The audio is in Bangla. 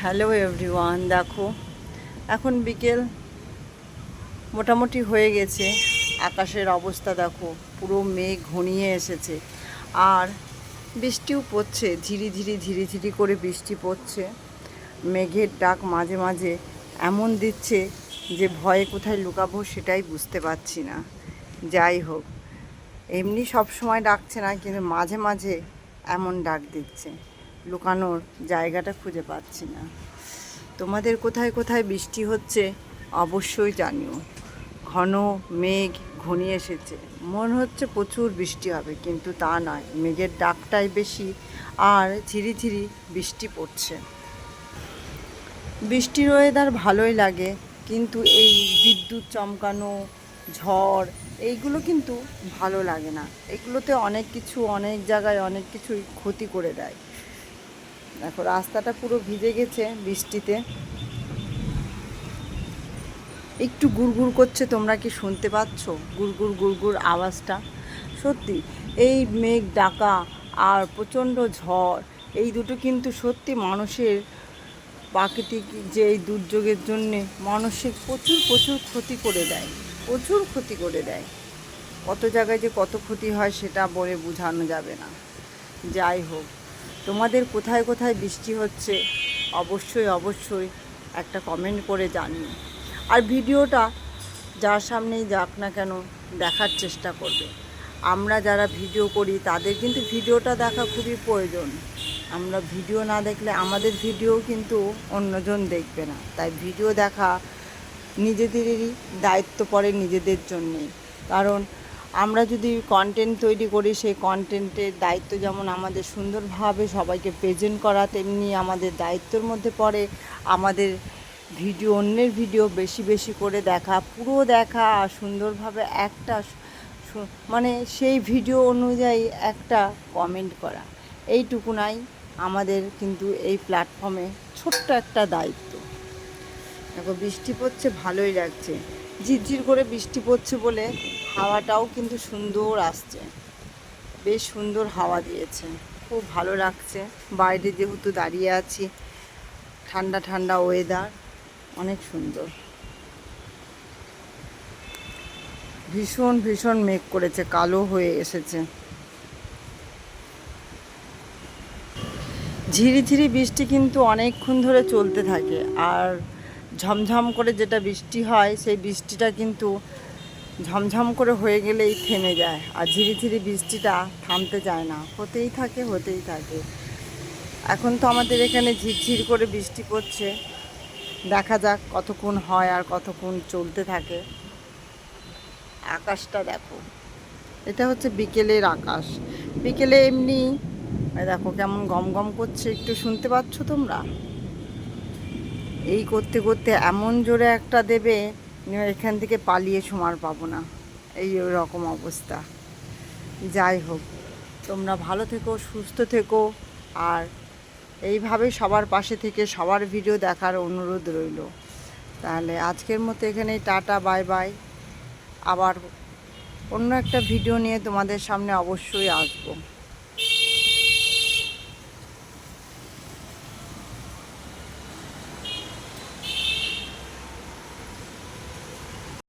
হ্যালো এভরিওয়ান, দেখো, এখন বিকেল, মোটামুটি হয়ে গেছে। আকাশের অবস্থা দেখো, পুরো মেঘ ঘনিয়ে এসেছে। আর বৃষ্টিও পড়ছে, ধীরে ধীরে ধীরে ধীরে করে বৃষ্টি পড়ছে। মেঘের ডাক মাঝে মাঝে এমন দিচ্ছে যে ভয়ে কোথায় লুকাবো সেটাই বুঝতে পারছি না। যাই হোক, এমনি সব সময় ডাকছে না, কিন্তু মাঝে মাঝে এমন ডাক দিচ্ছে। লুকানোর জায়গাটা খুঁজে পাচ্ছি না। তোমাদের কোথায় কোথায় বৃষ্টি হচ্ছে অবশ্যই জানিও। ঘন মেঘ ঘনিয়ে এসেছে। মনে হচ্ছে প্রচুর বৃষ্টি হবে, কিন্তু তা নয়। মেঘের ডাকটাই বেশি আর ঝিরি ঝিরি বৃষ্টি পড়ছে। বৃষ্টির ওয়েদার ভালোই লাগে, কিন্তু এই বিদ্যুৎ চমকানো, ঝড়, এইগুলো কিন্তু ভালো লাগে না। এগুলোতে অনেক কিছু অনেক জায়গায় অনেক কিছুই ক্ষতি করে দেয়। দেখো, রাস্তাটা পুরো ভিজে গেছে বৃষ্টিতে। একটু গুড়গুড় করছে, তোমরা কি শুনতে পাচ্ছ? গুড়গুড় গুড়গুড় আওয়াজটা। সত্যি, এই মেঘ, ডাকা আর প্রচণ্ড ঝড়, এই দুটো কিন্তু সত্যি মানুষের প্রাকৃতিক যে এই দুর্যোগের জন্যে মানুষের প্রচুর প্রচুর ক্ষতি করে দেয়, প্রচুর ক্ষতি করে দেয়। কত জায়গায় যে কত ক্ষতি হয়, সেটা বলে বোঝানো যাবে না। যাই হোক। তোমাদের কোথায় কোথায় বৃষ্টি হচ্ছে, অবশ্যই অবশ্যই একটা কমেন্ট করে জানিও। আর ভিডিওটা যার সামনেই যাক না কেন, দেখার চেষ্টা করবে। আমরা যারা ভিডিও করি, তাদের কিন্তু ভিডিওটা দেখা খুবই প্রয়োজন। আমরা ভিডিও না দেখলে আমাদের ভিডিও কিন্তু অন্যজন দেখবে না। তাই ভিডিও দেখা নিজেদেরই দায়িত্ব পড়ে নিজেদের জন্যেই। কারণ আমরা যদি কন্টেন্ট তৈরি করি, সেই কন্টেন্টের দায়িত্ব যেমন আমাদের সুন্দরভাবে সবাইকে প্রেজেন্ট করা, তেমনি আমাদের দায়িত্বের মধ্যে পড়ে। আমাদের ভিডিও অন্যের ভিডিও বেশি বেশি করে দেখা, পুরো দেখা আর সুন্দরভাবে একটা মানে সেই ভিডিও অনুযায়ী একটা কমেন্ট করা। এইটুকুনাই আমাদের কিন্তু এই প্ল্যাটফর্মে ছোট্ট একটা দায়িত্ব। দেখো, বৃষ্টি পড়ছে, ভালোই লাগছে। ঝিরঝির করে বৃষ্টি পড়ছে বলে হাওয়াটাও কিন্তু সুন্দর আসছে। বেশ সুন্দর হাওয়া দিয়েছে। খুব ভালো লাগছে। বাইরে যেহেতু দাঁড়িয়ে আছি, ঠান্ডা ঠান্ডা ওয়েদার অনেক সুন্দর। ভীষণ ভীষণ মেঘ করেছে, কালো হয়ে এসেছে। ঝিরিঝিরি বৃষ্টি কিন্তু অনেকক্ষণ ধরে চলতে থাকে। আর ঝমঝম করে যেটা বৃষ্টি হয়, সেই বৃষ্টিটা কিন্তু ঝমঝম করে হয়ে গেলেই থেমে যায়। আর ঝিরিঝিরি বৃষ্টিটা থামতে চায় না। হতেই থাকে হতেই থাকে। এখন তো আমাদের এখানে ঝিরঝির করে বৃষ্টি পড়ছে। দেখা যাক কতক্ষণ হয় আর কতক্ষণ চলতে থাকে। আকাশটা দেখো। এটা হচ্ছে বিকেলের আকাশ। বিকেলে এমনি দেখো কেমন গম গম করছে। একটু শুনতে পাচ্ছ তোমরা? এই করতে করতে এমন জোরে একটা দেবে এখান থেকে পালিয়ে সমার পাবো না। এই রকম অবস্থা। যাই হোক, তোমরা ভালো থেকো, সুস্থ থেকো, আর এইভাবে সবার পাশে থেকে সবার ভিডিও দেখার অনুরোধ রইল। তাহলে আজকের মতো এখানেই টাটা, বাই বাই। আবার অন্য একটা ভিডিও নিয়ে তোমাদের সামনে অবশ্যই আসব।